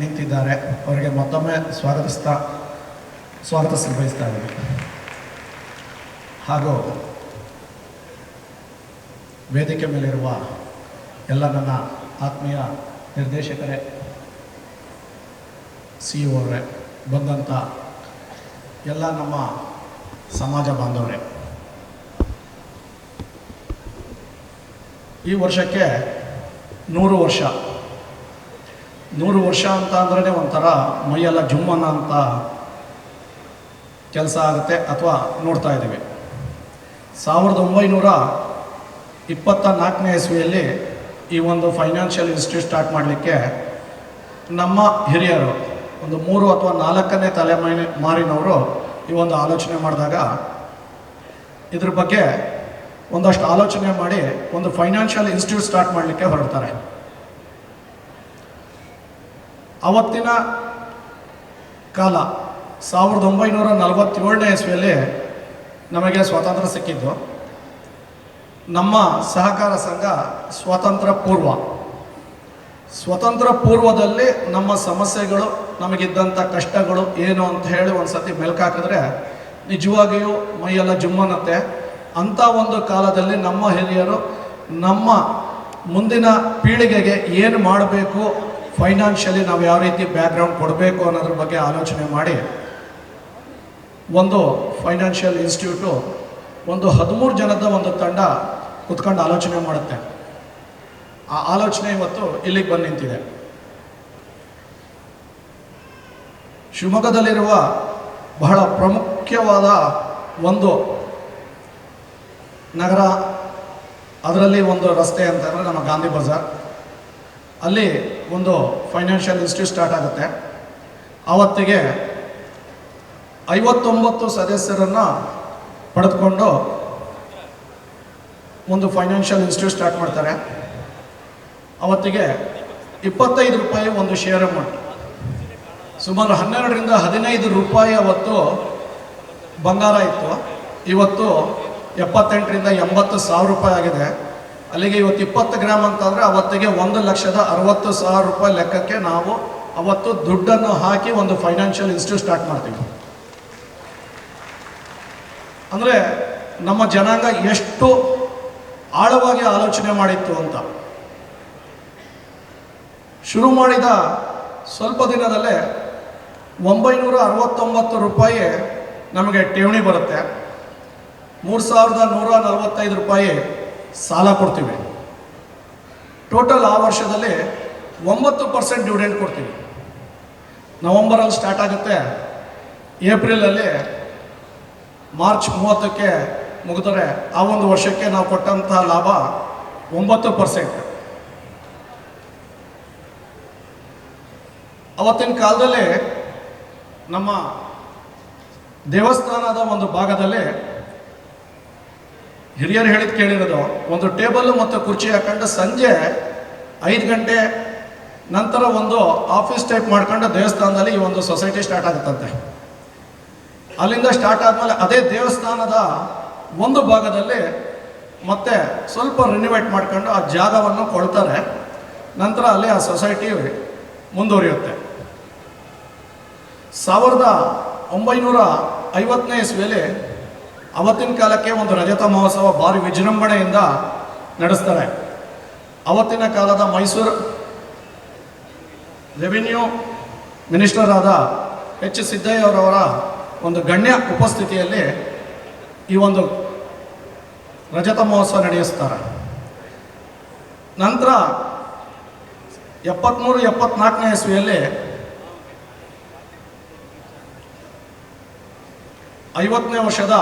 ನಿಂತಿದ್ದಾರೆ. ಅವರಿಗೆ ಮತ್ತೊಮ್ಮೆ ಸ್ವಾಗತಿಸ್ತಾ, ಸ್ವಾಗತಿಸಲು ಬಯಸ್ತಾ ಇದ್ದೀನಿ. ಹಾಗೂ ವೇದಿಕೆ ಮೇಲಿರುವ ಎಲ್ಲ ನನ್ನ ಆತ್ಮೀಯ ನಿರ್ದೇಶಕರೇ, ಸಿ ಇ ಅವರೇ ಬಂದಂಥ ಎಲ್ಲ ನಮ್ಮ ಸಮಾಜ ಬಾಂಧವರೇ, ಈ ವರ್ಷಕ್ಕೆ ನೂರು ವರ್ಷ ನೂರು ವರ್ಷ ಅಂತ ಅಂದ್ರೆ ಒಂಥರ ಮೈಯೆಲ್ಲ ಜುಮ್ಮನ ಅಂತ ಕೆಲಸ ಆಗುತ್ತೆ ಅಥವಾ ನೋಡ್ತಾ ಇದ್ದೀವಿ. ಸಾವಿರದ ಒಂಬೈನೂರ ಇಪ್ಪತ್ತ ನಾಲ್ಕನೇ ಇಸ್ವಿಯಲ್ಲಿ ಈ ಒಂದು ಫೈನಾನ್ಷಿಯಲ್ ಇನ್ಸ್ಟಿಟ್ಯೂಟ್ ಸ್ಟಾರ್ಟ್ ಮಾಡಲಿಕ್ಕೆ ನಮ್ಮ ಹಿರಿಯರು ಒಂದು ಮೂರು ಅಥವಾ ನಾಲ್ಕನೇ ತಲೆಮಾರಿ ಮಾರಿನವರು ಈ ಒಂದು ಆಲೋಚನೆ ಮಾಡಿದಾಗ ಇದ್ರ ಬಗ್ಗೆ ಒಂದಷ್ಟು ಆಲೋಚನೆ ಮಾಡಿ ಒಂದು ಫೈನಾನ್ಷಿಯಲ್ ಇನ್ಸ್ಟಿಟ್ಯೂಟ್ ಸ್ಟಾರ್ಟ್ ಮಾಡಲಿಕ್ಕೆ ಹೊರಡ್ತಾರೆ. ಅವತ್ತಿನ ಕಾಲ ಸಾವಿರದ ಒಂಬೈನೂರ ನಲವತ್ತೇಳನೇ ಇಸ್ವಿಯಲ್ಲಿ ನಮಗೆ ಸ್ವಾತಂತ್ರ್ಯ ಸಿಕ್ಕಿದ್ದು. ನಮ್ಮ ಸಹಕಾರ ಸಂಘ ಸ್ವಾತಂತ್ರ್ಯ ಪೂರ್ವ. ಸ್ವತಂತ್ರ ಪೂರ್ವದಲ್ಲಿ ನಮ್ಮ ಸಮಸ್ಯೆಗಳು, ನಮಗಿದ್ದಂಥ ಕಷ್ಟಗಳು ಏನು ಅಂತ ಹೇಳಿ ಒಂದು ಸತಿ ಮೆಲ್ಕಾಕಿದ್ರೆ ನಿಜವಾಗಿಯೂ ಮೈಯೆಲ್ಲ ಜುಮ್ಮನತ್ತೆ. ಅಂಥ ಒಂದು ಕಾಲದಲ್ಲಿ ನಮ್ಮ ಹಿರಿಯರು ನಮ್ಮ ಮುಂದಿನ ಪೀಳಿಗೆಗೆ ಏನು ಮಾಡಬೇಕು ಫೈನಾನ್ಷಿಯಲಿ ನಾವು ಯಾವ ರೀತಿ ಬ್ಯಾಕ್ಗ್ರೌಂಡ್ ಕೊಡಬೇಕು ಅನ್ನೋದ್ರ ಬಗ್ಗೆ ಆಲೋಚನೆ ಮಾಡಿ ಒಂದು ಫೈನಾನ್ಷಿಯಲ್ ಇನ್ಸ್ಟಿಟ್ಯೂಟು ಒಂದು ಹದಿಮೂರು ಜನದ ಒಂದು ತಂಡ ಕುತ್ಕೊಂಡು ಆಲೋಚನೆ ಮಾಡುತ್ತೆ. ಆ ಆಲೋಚನೆ ಇವತ್ತು ಇಲ್ಲಿಗೆ ಬಂದು ನಿಂತಿದೆ. ಶಿವಮೊಗ್ಗದಲ್ಲಿರುವ ಬಹಳ ಪ್ರಮುಖವಾದ ಒಂದು ನಗರ, ಅದರಲ್ಲಿ ಒಂದು ರಸ್ತೆ ಅಂತಂದರೆ ನಮ್ಮ ಗಾಂಧಿ ಬಜಾರ್. ಅಲ್ಲಿ ಒಂದು ಫೈನಾನ್ಷಿಯಲ್ ಇನ್ಸ್ಟಿಟ್ಯೂಟ್ ಸ್ಟಾರ್ಟ್ ಆಗುತ್ತೆ. ಆವತ್ತಿಗೆ ಐವತ್ತೊಂಬತ್ತು ಸದಸ್ಯರನ್ನು ಪಡೆದುಕೊಂಡು ಒಂದು ಫೈನಾನ್ಷಿಯಲ್ ಇನ್ಸ್ಟಿಟ್ಯೂಟ್ ಸ್ಟಾರ್ಟ್ ಮಾಡ್ತಾರೆ. ಅವತ್ತಿಗೆ ಇಪ್ಪತ್ತೈದು ರೂಪಾಯಿ ಒಂದು ಶೇರ್ ಅಮೌಂಟ್ ಸುಮಾರು ಹನ್ನೆರಡರಿಂದ ಹದಿನೈದು ರೂಪಾಯಿ ಅವತ್ತು ಬಂಗಾರ ಇತ್ತು. ಇವತ್ತು ಎಪ್ಪತ್ತೆಂಟರಿಂದ ಎಂಬತ್ತು ಸಾವಿರ ರೂಪಾಯಿ ಆಗಿದೆ. ಅಲ್ಲಿಗೆ ಇವತ್ತು ಇಪ್ಪತ್ತು ಗ್ರಾಮ್ ಅಂತಂದರೆ ಅವತ್ತಿಗೆ ಒಂದು ಲಕ್ಷದ ಅರವತ್ತು ಸಾವಿರ ರೂಪಾಯಿ ಲೆಕ್ಕಕ್ಕೆ ನಾವು ಅವತ್ತು ದುಡ್ಡನ್ನು ಹಾಕಿ ಒಂದು ಫೈನಾನ್ಷಿಯಲ್ ಇನ್ಸ್ಟಿಟ್ಯೂಟ್ ಸ್ಟಾರ್ಟ್ ಮಾಡ್ತೀವಿ. ಅಂದರೆ ನಮ್ಮ ಜನಾಂಗ ಎಷ್ಟು ಆಳವಾಗಿ ಆಲೋಚನೆ ಮಾಡಿತ್ತು ಅಂತ. ಶುರು ಮಾಡಿದ ಸ್ವಲ್ಪ ದಿನದಲ್ಲೇ ಒಂಬೈನೂರ ಅರವತ್ತೊಂಬತ್ತು ರೂಪಾಯಿ ನಮಗೆ ಠೇವಣಿ ಬರುತ್ತೆ. ಮೂರು ಸಾವಿರದ ನೂರ ನಲವತ್ತೈದು ರೂಪಾಯಿ ಸಾಲ ಕೊಡ್ತೀವಿ. ಟೋಟಲ್ ಆ ವರ್ಷದಲ್ಲಿ ಒಂಬತ್ತು ಪರ್ಸೆಂಟ್ ಡಿವಿಡೆಂಡ್ ಕೊಡ್ತೀವಿ. ನವಂಬರಲ್ಲಿ ಸ್ಟಾರ್ಟ್ ಆಗುತ್ತೆ. ಏಪ್ರಿಲಲ್ಲಿ ಮಾರ್ಚ್ ಮೂವತ್ತಕ್ಕೆ ಮುಗಿದರೆ ಆ ಒಂದು ವರ್ಷಕ್ಕೆ ನಾವು ಕೊಟ್ಟಂತಹ ಲಾಭ ಒಂಬತ್ತು ಪರ್ಸೆಂಟ್ ಅವತ್ತಿನ ಕಾಲದಲ್ಲಿ ನಮ್ಮ ದೇವಸ್ಥಾನದ ಒಂದು ಭಾಗದಲ್ಲಿ ಹಿರಿಯರು ಹೇಳಿದ್ ಕೇಳಿರೋದು, ಒಂದು ಟೇಬಲ್ ಮತ್ತು ಕುರ್ಚಿ ಹಾಕೊಂಡು ಸಂಜೆ ಐದು ಗಂಟೆ ನಂತರ ಒಂದು ಆಫೀಸ್ ಟೈಪ್ ಮಾಡ್ಕೊಂಡು ದೇವಸ್ಥಾನದಲ್ಲಿ ಈ ಒಂದು ಸೊಸೈಟಿ ಸ್ಟಾರ್ಟ್ ಆಗುತ್ತಂತೆ. ಅಲ್ಲಿಂದ ಸ್ಟಾರ್ಟ್ ಆದಮೇಲೆ ಅದೇ ದೇವಸ್ಥಾನದ ಒಂದು ಭಾಗದಲ್ಲಿ ಮತ್ತೆ ಸ್ವಲ್ಪ ರಿನಿವೇಟ್ ಮಾಡ್ಕೊಂಡು ಆ ಜಾಗವನ್ನು ಕೊಡ್ತಾರೆ ನಂತರ ಅಲ್ಲಿ ಆ ಸೊಸೈಟಿ ಮುಂದುವರಿಯುತ್ತೆ. ಸಾವಿರದ ಒಂಬೈನೂರ ಐವತ್ತನೇ ಇಸ್ವಿಯಲ್ಲಿ ಅವತ್ತಿನ ಕಾಲಕ್ಕೆ ಒಂದು ರಜತ ಮಹೋತ್ಸವ ಭಾರಿ ವಿಜೃಂಭಣೆಯಿಂದ ನಡೆಸ್ತಾರೆ. ಅವತ್ತಿನ ಕಾಲದ ಮೈಸೂರು ರೆವಿನ್ಯೂ ಮಿನಿಸ್ಟರ್ ಆದ ಎಚ್ ಸಿದ್ದಯ್ಯವರವರ ಒಂದು ಗಣ್ಯ ಉಪಸ್ಥಿತಿಯಲ್ಲಿ ಈ ಒಂದು ರಜತ ಮಹೋತ್ಸವ ನಡೆಯಿಸ್ತಾರೆ ನಂತರ ಎಪ್ಪತ್ತ್ಮೂರು ಎಪ್ಪತ್ನಾಲ್ಕನೇ ಇಸ್ವಿಯಲ್ಲಿ ಐವತ್ತನೇ ವರ್ಷದ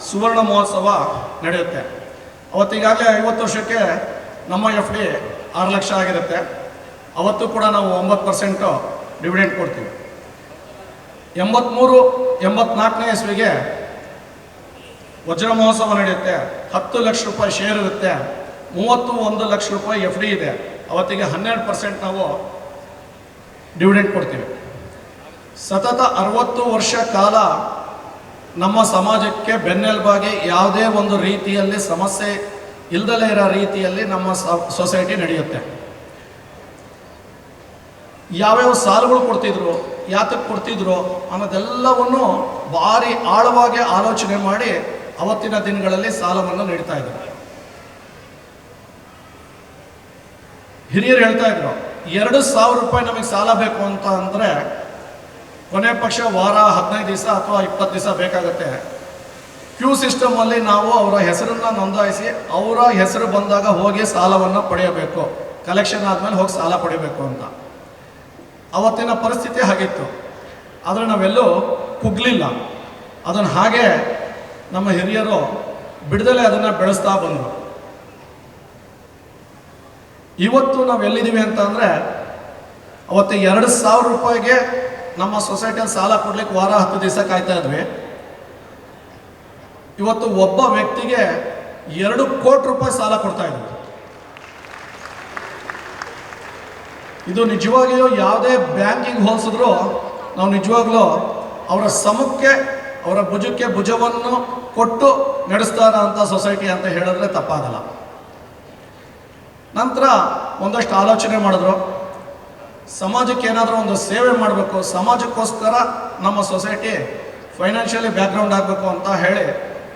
ಸುವರ್ಣ ಮಹೋತ್ಸವ ನಡೆಯುತ್ತೆ. ಅವತ್ತಿಗಾಗಲೇ ಐವತ್ತು ವರ್ಷಕ್ಕೆ ನಮ್ಮ ಎಫ್ ಡಿ ಆರು ಲಕ್ಷ ಆಗಿರುತ್ತೆ. ಅವತ್ತು ಕೂಡ ನಾವು ಒಂಬತ್ತು ಪರ್ಸೆಂಟು ಡಿವಿಡೆಂಟ್ ಕೊಡ್ತೀವಿ. ಎಂಬತ್ತ್ಮೂರು ಎಂಬತ್ನಾಲ್ಕನೇ ಇಸ್ವಿಗೆ ವಜ್ರ ಮಹೋತ್ಸವ ನಡೆಯುತ್ತೆ. ಹತ್ತು ಲಕ್ಷ ರೂಪಾಯಿ ಶೇರ್ ಇರುತ್ತೆ. ಮೂವತ್ತು ಒಂದು ಲಕ್ಷ ರೂಪಾಯಿ ಎಫ್ ಡಿ ಇದೆ. ಅವತ್ತಿಗೆ ಹನ್ನೆರಡು ಪರ್ಸೆಂಟ್ ನಾವು ಡಿವಿಡೆಂಟ್ ಕೊಡ್ತೀವಿ. ಸತತ ಅರವತ್ತು ವರ್ಷ ಕಾಲ ನಮ್ಮ ಸಮಾಜಕ್ಕೆ ಬೆನ್ನೆಲುಬಾಗಿ ಯಾವುದೇ ಒಂದು ರೀತಿಯಲ್ಲಿ ಸಮಸ್ಯೆ ಇಲ್ದಲೇ ಇರೋ ರೀತಿಯಲ್ಲಿ ನಮ್ಮ ಸೊಸೈಟಿ ನಡೆಯುತ್ತೆ. ಯಾವ್ಯಾವ ಸಾಲಗಳು ಕೊಡ್ತಿದ್ರು ಯಾತಕ್ಕೆ ಕೊಡ್ತಿದ್ರು ಅನ್ನೋದೆಲ್ಲವನ್ನು ಭಾರಿ ಆಳವಾಗಿ ಆಲೋಚನೆ ಮಾಡಿ ಅವತ್ತಿನ ದಿನಗಳಲ್ಲಿ ಸಾಲವನ್ನು ನೀಡ್ತಾ ಇದ್ರು. ಹಿರಿಯರು ಹೇಳ್ತಾ ಇದ್ರು, ಎರಡು ಸಾವಿರ ರೂಪಾಯಿ ನಮಗೆ ಸಾಲ ಬೇಕು ಅಂತ ಅಂದರೆ ಕೊನೆ ಪಕ್ಷ ವಾರ ಹದಿನೈದು ದಿವಸ ಅಥವಾ ಇಪ್ಪತ್ತು ದಿವಸ ಬೇಕಾಗುತ್ತೆ. ಕ್ಯೂ ಸಿಸ್ಟಮಲ್ಲಿ ನಾವು ಅವರ ಹೆಸರನ್ನು ನೋಂದಾಯಿಸಿ ಅವರ ಹೆಸರು ಬಂದಾಗ ಹೋಗಿ ಸಾಲವನ್ನು ಪಡೆಯಬೇಕು. ಕಲೆಕ್ಷನ್ ಆದಮೇಲೆ ಹೋಗಿ ಸಾಲ ಪಡೆಯಬೇಕು ಅಂತ. ಅವತ್ತಿನ ಪರಿಸ್ಥಿತಿ ಹಾಗಿತ್ತು. ಆದರೆ ನಾವೆಲ್ಲೂ ಕುಗ್ಲಿಲ್ಲ. ಅದನ್ನು ಹಾಗೆ ನಮ್ಮ ಹಿರಿಯರು ಬಿಡದಲೆ ಅದನ್ನು ಬೆಳೆಸ್ತಾ ಬಂದರು. ಇವತ್ತು ನಾವು ಎಲ್ಲಿದ್ದೀವಿ ಅಂತ ಅಂದರೆ ಅವತ್ತು ಎರಡು ಸಾವಿರ ರೂಪಾಯಿಗೆ ನಮ್ಮ ಸೊಸೈಟಿಯಲ್ಲಿ ಸಾಲ ಕೊಡ್ಲಿಕ್ಕೆ ವಾರ ಹತ್ತು ದಿವಸ ಕಾಯ್ತಾ ಇದ್ವಿ. ಇವತ್ತು ಒಬ್ಬ ವ್ಯಕ್ತಿಗೆ ಎರಡು ಕೋಟಿ ರೂಪಾಯಿ ಸಾಲ ಕೊಡ್ತಾ ಇದ್ವಿ ಇದು ನಿಜವಾಗಿಯೂ ಯಾವುದೇ ಬ್ಯಾಂಕಿಂಗ್ ಹೋಲಿಸಿದ್ರು ನಾವು ನಿಜವಾಗ್ಲೂ ಅವರ ಸಮಕ್ಕೆ, ಅವರ ಭುಜಕ್ಕೆ ಭುಜವನ್ನು ಕೊಟ್ಟು ನಡೆಸ್ತಾರ ಅಂತ ಸೊಸೈಟಿ ಅಂತ ಹೇಳಿದ್ರೆ ತಪ್ಪಾಗಲ್ಲ. ನಂತರ ಒಂದಷ್ಟು ಆಲೋಚನೆ ಮಾಡಿದ್ರು. ಸಮಾಜಕ್ಕೆ ಏನಾದರೂ ಒಂದು ಸೇವೆ ಮಾಡಬೇಕು, ಸಮಾಜಕ್ಕೋಸ್ಕರ ನಮ್ಮ ಸೊಸೈಟಿ ಫೈನಾನ್ಷಿಯಲಿ ಬ್ಯಾಕ್ಗ್ರೌಂಡ್ ಆಗಬೇಕು ಅಂತ ಹೇಳಿ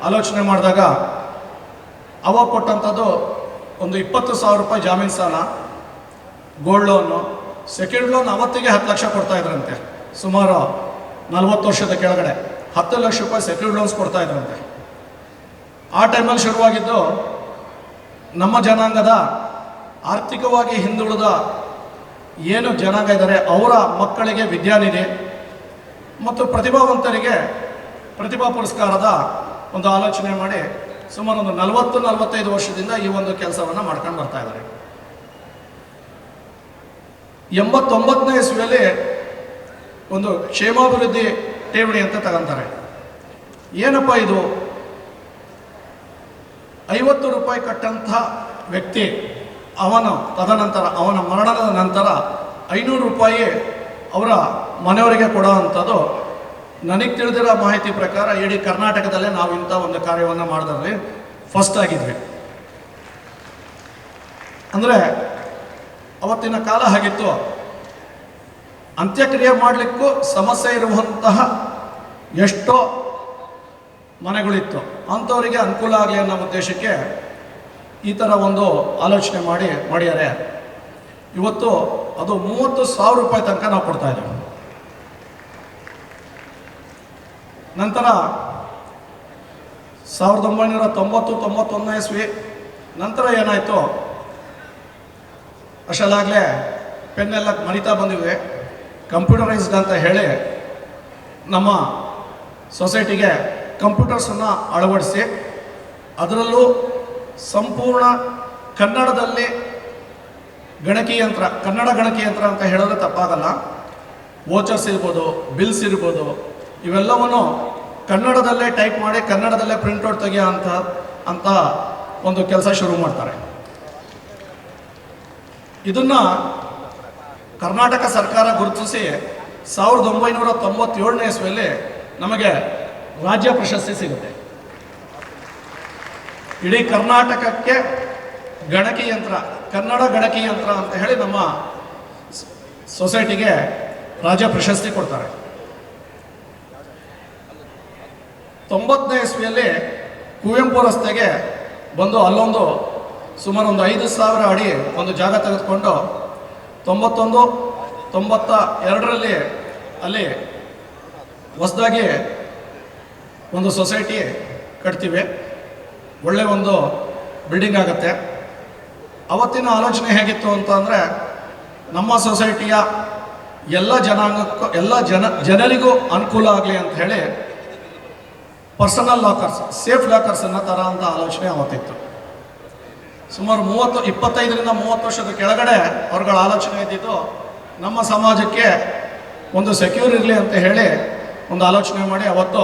ಆಲೋಚನೆ ಮಾಡಿದಾಗ ಅವ ಕೊಟ್ಟಂಥದ್ದು ಒಂದು ಇಪ್ಪತ್ತು ಸಾವಿರ ರೂಪಾಯಿ ಜಾಮೀನು ಸಾಲ ಗೋಲ್ಡ್ ಲೋನು ಸೆಕೆಂಡ್ ಲೋನ್ ಅವತ್ತಿಗೆ ಹತ್ತು ಲಕ್ಷ ಕೊಡ್ತಾ ಇದ್ರಂತೆ. ಸುಮಾರು ನಲವತ್ತು ವರ್ಷದ ಕೆಳಗಡೆ ಹತ್ತು ಲಕ್ಷ ರೂಪಾಯಿ ಸೆಕ್ಯೂರ್ಡ್ ಲೋನ್ಸ್ ಕೊಡ್ತಾ ಇದ್ರಂತೆ. ಆ ಟೈಮಲ್ಲಿ ಶುರುವಾಗಿದ್ದು ನಮ್ಮ ಜನಾಂಗದ ಆರ್ಥಿಕವಾಗಿ ಹಿಂದುಳಿದ ಏನು ಜನಾಂಗ ಇದ್ದಾರೆ, ಅವರ ಮಕ್ಕಳಿಗೆ ವಿದ್ಯಾನಿಧಿ ಮತ್ತು ಪ್ರತಿಭಾವಂತರಿಗೆ ಪ್ರತಿಭಾ ಪುರಸ್ಕಾರದ ಒಂದು ಆಲೋಚನೆ ಮಾಡಿ ಸುಮಾರು ಒಂದು ನಲವತ್ತು, ನಲವತ್ತೈದು ವರ್ಷದಿಂದ ಈ ಒಂದು ಕೆಲಸವನ್ನು ಮಾಡ್ಕೊಂಡು ಬರ್ತಾ ಇದ್ದಾರೆ. ಎಂಬತ್ತೊಂಬತ್ತನೇ ಇಸ್ವಿಯಲ್ಲಿ ಒಂದು ಕ್ಷೇಮಾಭಿವೃದ್ಧಿ ಠೇವಣಿ ಅಂತ ತಗೊಂತಾರೆ. ಏನಪ್ಪ ಇದು? ಐವತ್ತು ರೂಪಾಯಿ ಕಟ್ಟಂಥ ವ್ಯಕ್ತಿ ಅವನು ತದನಂತರ, ಅವನ ಮರಣದ ನಂತರ ಐನೂರು ರೂಪಾಯಿ ಅವರ ಮನೆಯವರಿಗೆ ಕೊಡೋ ಅಂಥದ್ದು ನನಗೆ ತಿಳಿದಿರೋ ಮಾಹಿತಿ ಪ್ರಕಾರ ಇಡೀ ಕರ್ನಾಟಕದಲ್ಲೇ ನಾವು ಇಂಥ ಒಂದು ಕಾರ್ಯವನ್ನು ಮಾಡಿದ್ರೆ ಫಸ್ಟ್ ಆಗಿದ್ವಿ. ಅಂದರೆ ಅವತ್ತಿನ ಕಾಲ ಹಾಗಿತ್ತು. ಅಂತ್ಯಕ್ರಿಯೆ ಮಾಡಲಿಕ್ಕೂ ಸಮಸ್ಯೆ ಇರುವಂತಹ ಎಷ್ಟೋ ಮನೆಗಳಿತ್ತು. ಅಂಥವರಿಗೆ ಅನುಕೂಲ ಆಗಲಿ ಅನ್ನೋ ಉದ್ದೇಶಕ್ಕೆ ಈ ಥರ ಒಂದು ಆಲೋಚನೆ ಮಾಡಿ ಮಾಡ್ಯಾರೆ ಇವತ್ತು ಅದು ಮೂವತ್ತು ಸಾವಿರ ರೂಪಾಯಿ ತನಕ ನಾವು ಕೊಡ್ತಾ ಇದ್ದೇವೆ. ನಂತರ ಸಾವಿರದ ಒಂಬೈನೂರ ತೊಂಬತ್ತು, ತೊಂಬತ್ತೊಂದನೇ ಇಸ್ವಿ ನಂತರ ಏನಾಯಿತು? ಅಷ್ಟಲ್ಲಾಗಲೇ ಪೆನ್ನೆಲ್ಲ ಮರಿತಾ ಬಂದಿವೆ. ಕಂಪ್ಯೂಟರೈಸ್ಡ್ ಅಂತ ಹೇಳಿ ನಮ್ಮ ಸೊಸೈಟಿಗೆ ಕಂಪ್ಯೂಟರ್ಸನ್ನು ಅಳವಡಿಸಿ, ಅದರಲ್ಲೂ ಸಂಪೂರ್ಣ ಕನ್ನಡದಲ್ಲಿ ಗಣಕಯಂತ್ರ ಕನ್ನಡ ಗಣಕಯಂತ್ರ ಅಂತ ಹೇಳಿದ್ರೆ ತಪ್ಪಾಗಲ್ಲ. ವೋಚರ್ಸ್ ಇರ್ಬೋದು, ಬಿಲ್ಸ್ ಇರ್ಬೋದು, ಇವೆಲ್ಲವನ್ನು ಕನ್ನಡದಲ್ಲೇ ಟೈಪ್ ಮಾಡಿ, ಕನ್ನಡದಲ್ಲೇ ಪ್ರಿಂಟ್ಔಟ್ ತೆಗೆಯೋ ಅಂತ ಅಂತ ಒಂದು ಕೆಲಸ ಶುರು ಮಾಡ್ತಾರೆ. ಇದನ್ನ ಕರ್ನಾಟಕ ಸರ್ಕಾರ ಗುರುತಿಸಿ ಸಾವಿರದ ಒಂಬೈನೂರ ತೊಂಬತ್ತೇಳನೇ ಇಸ್ವಿಯಲ್ಲಿ ನಮಗೆ ರಾಜ್ಯ ಪ್ರಶಸ್ತಿ ಸಿಗುತ್ತೆ. ಇಡೀ ಕರ್ನಾಟಕಕ್ಕೆ ಗಣಕಿಯಂತ್ರ ಕನ್ನಡ ಗಣಕಯಂತ್ರ ಅಂತ ಹೇಳಿ ನಮ್ಮ ಸೊಸೈಟಿಗೆ ರಾಜ್ಯ ಪ್ರಶಸ್ತಿ ಕೊಡ್ತಾರೆ. ತೊಂಬತ್ತನೇ ಇಸ್ವಿಯಲ್ಲಿ ಕುವೆಂಪು ರಸ್ತೆಗೆ ಬಂದು ಅಲ್ಲೊಂದು ಸುಮಾರು ಒಂದು ಐದು ಸಾವಿರ ಅಡಿ ಒಂದು ಜಾಗ ತೆಗೆದುಕೊಂಡು ತೊಂಬತ್ತೊಂದು, ತೊಂಬತ್ತ ಎರಡರಲ್ಲಿ ಅಲ್ಲಿ ಹೊಸದಾಗಿ ಒಂದು ಸೊಸೈಟಿ ಕಟ್ತೀವಿ. ಒಳ್ಳೆ ಒಂದು ಬಿಲ್ಡಿಂಗ್ ಆಗುತ್ತೆ. ಅವತ್ತಿನ ಆಲೋಚನೆ ಹೇಗಿತ್ತು ಅಂತ ಅಂದರೆ, ನಮ್ಮ ಸೊಸೈಟಿಯ ಎಲ್ಲ ಜನಾಂಗಕ್ಕೂ, ಎಲ್ಲ ಜನ, ಜನರಿಗೂ ಅನುಕೂಲ ಆಗಲಿ ಅಂತ ಹೇಳಿ ಪರ್ಸನಲ್ ಲಾಕರ್ಸ್ ಸೇಫ್ ಲಾಕರ್ಸ್ ಅನ್ನೋ ಥರ ಅಂತ ಆಲೋಚನೆ ಅವತ್ತಿತ್ತು. ಸುಮಾರು ಮೂವತ್ತು, ಇಪ್ಪತ್ತೈದರಿಂದ ಮೂವತ್ತು ವರ್ಷದ ಕೆಳಗಡೆ ಅವ್ರಗಳ ಆಲೋಚನೆ ಇದ್ದಿದ್ದು, ನಮ್ಮ ಸಮಾಜಕ್ಕೆ ಒಂದು ಸೆಕ್ಯೂರ್ ಇರಲಿ ಅಂತ ಹೇಳಿ ಒಂದು ಆಲೋಚನೆ ಮಾಡಿ ಅವತ್ತು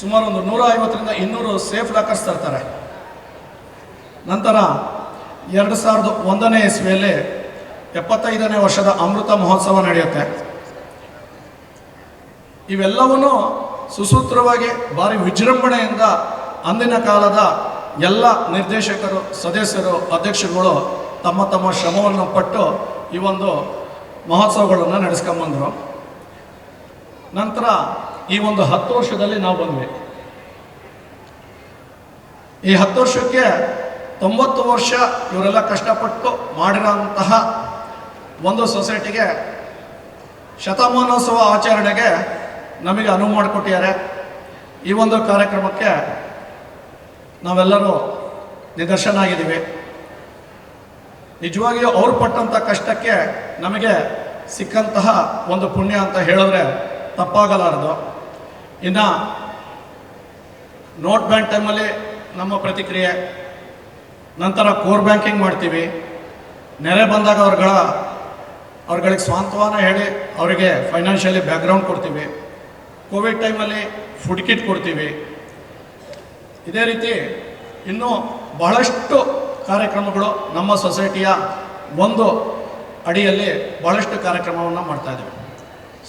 ಸುಮಾರು ಒಂದು ನೂರ ಐವತ್ತರಿಂದ ಇನ್ನೂರು ಸೇಫ್ ಲಾಕರ್ಸ್ ತರ್ತಾರೆ. ನಂತರ ಎರಡು ಸಾವಿರದ ಒಂದನೇ ಇಸ್ವಿಯಲ್ಲಿ ಎಪ್ಪತ್ತೈದನೇ ವರ್ಷದ ಅಮೃತ ಮಹೋತ್ಸವ ನಡೆಯುತ್ತೆ. ಇವೆಲ್ಲವನ್ನು ಸುಸೂತ್ರವಾಗಿ, ಭಾರಿ ವಿಜೃಂಭಣೆಯಿಂದ ಅಂದಿನ ಕಾಲದ ಎಲ್ಲ ನಿರ್ದೇಶಕರು, ಸದಸ್ಯರು, ಅಧ್ಯಕ್ಷರುಗಳು ತಮ್ಮ ತಮ್ಮ ಶ್ರಮವನ್ನು ಪಟ್ಟು ಈ ಒಂದು ಮಹೋತ್ಸವಗಳನ್ನು ನಡೆಸ್ಕೊಂಬಂದರು. ನಂತರ ಈ ಒಂದು ಹತ್ತು ವರ್ಷದಲ್ಲಿ ನಾವು ಬಂದ್ವಿ. ಈ ಹತ್ತು ವರ್ಷಕ್ಕೆ ತೊಂಬತ್ತು ವರ್ಷ ಇವರೆಲ್ಲ ಕಷ್ಟಪಟ್ಟು ಮಾಡಿರೋಂತಹ ಒಂದು ಸೊಸೈಟಿಗೆ ಶತಮಾನೋತ್ಸವ ಆಚರಣೆಗೆ ನಮಗೆ ಅನುವು ಮಾಡಿಕೊಟ್ಟಿದ್ದಾರೆ. ಈ ಒಂದು ಕಾರ್ಯಕ್ರಮಕ್ಕೆ ನಾವೆಲ್ಲರೂ ನಿದರ್ಶನ ಆಗಿದ್ದೀವಿ ನಿಜವಾಗಿಯೂ ಅವ್ರು ಪಟ್ಟಂಥ ಕಷ್ಟಕ್ಕೆ ನಮಗೆ ಸಿಕ್ಕಂತಹ ಒಂದು ಪುಣ್ಯ ಅಂತ ಹೇಳಿದ್ರೆ ತಪ್ಪಾಗಲಾರದು. ಇನ್ನು ನೋಟ್ ಬ್ಯಾಂಕ್ ಟೈಮಲ್ಲಿ ನಮ್ಮ ಪ್ರತಿಕ್ರಿಯೆ, ನಂತರ ಕೋರ್ ಬ್ಯಾಂಕಿಂಗ್ ಮಾಡ್ತೀವಿ. ನೆರೆ ಬಂದಾಗ ಅವ್ರಗಳ, ಅವ್ರಗಳಿಗೆ ಸ್ವಾಂತವನ ಹೇಳಿ ಅವರಿಗೆ ಫೈನಾನ್ಷಿಯಲಿ ಬ್ಯಾಕ್ಗ್ರೌಂಡ್ ಕೊಡ್ತೀವಿ. ಕೋವಿಡ್ ಟೈಮಲ್ಲಿ ಫುಡ್ ಕಿಟ್ ಕೊಡ್ತೀವಿ. ಇದೇ ರೀತಿ ಇನ್ನೂ ಬಹಳಷ್ಟು ಕಾರ್ಯಕ್ರಮಗಳು ನಮ್ಮ ಸೊಸೈಟಿಯ ಒಂದು ಅಡಿಯಲ್ಲಿ ಬಹಳಷ್ಟು ಕಾರ್ಯಕ್ರಮವನ್ನು ಮಾಡ್ತಾ ಇದ್ದೀವಿ.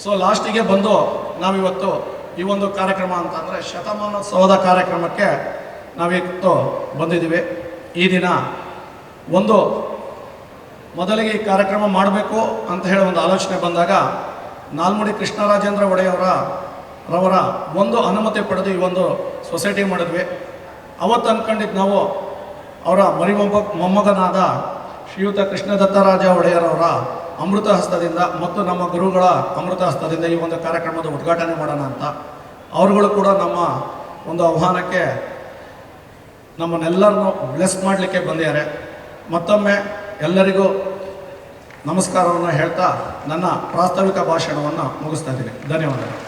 ಸೊ ಲಾಸ್ಟಿಗೆ ಬಂದು ನಾವಿವತ್ತು ಈ ಒಂದು ಕಾರ್ಯಕ್ರಮ ಅಂತಂದರೆ ಶತಮಾನೋತ್ಸವದ ಕಾರ್ಯಕ್ರಮಕ್ಕೆ ನಾವಿತ್ತು ಬಂದಿದ್ದೀವಿ. ಈ ದಿನ ಒಂದು ಮೊದಲಿಗೆ ಈ ಕಾರ್ಯಕ್ರಮ ಮಾಡಬೇಕು ಅಂತ ಹೇಳಿ ಒಂದು ಆಲೋಚನೆ ಬಂದಾಗ ನಾಲ್ಮುಡಿ ಕೃಷ್ಣರಾಜೇಂದ್ರ ಒಡೆಯವರ ರವರ ಒಂದು ಅನುಮತಿ ಪಡೆದು ಈ ಒಂದು ಸೊಸೈಟಿ ಮಾಡಿದ್ವಿ. ಅವತ್ತು ಅಂದ್ಕೊಂಡಿದ್ದು ನಾವು ಅವರ ಮರಿಮೊಮ್ಮ ಮೊಮ್ಮಗನಾದ ಶ್ರೀಯುತ ಕೃಷ್ಣದತ್ತರಾಜ ಒಡೆಯರವರ ಅಮೃತ ಹಸ್ತದಿಂದ ಮತ್ತು ನಮ್ಮ ಗುರುಗಳ ಅಮೃತ ಹಸ್ತದಿಂದ ಈ ಒಂದು ಕಾರ್ಯಕ್ರಮದ ಉದ್ಘಾಟನೆ ಮಾಡೋಣ ಅಂತ. ಅವರುಗಳು ಕೂಡ ನಮ್ಮ ಒಂದು ಆಹ್ವಾನಕ್ಕೆ ನಮ್ಮನ್ನೆಲ್ಲರನ್ನು ಬ್ಲೆಸ್ ಮಾಡಲಿಕ್ಕೆ ಬಂದಿದ್ದಾರೆ. ಮತ್ತೊಮ್ಮೆ ಎಲ್ಲರಿಗೂ ನಮಸ್ಕಾರವನ್ನು ಹೇಳ್ತಾ ನನ್ನ ಪ್ರಾಸ್ತಾವಿಕ ಭಾಷಣವನ್ನು ಮುಗಿಸ್ತಾ ಇದ್ದೀನಿ. ಧನ್ಯವಾದಗಳು.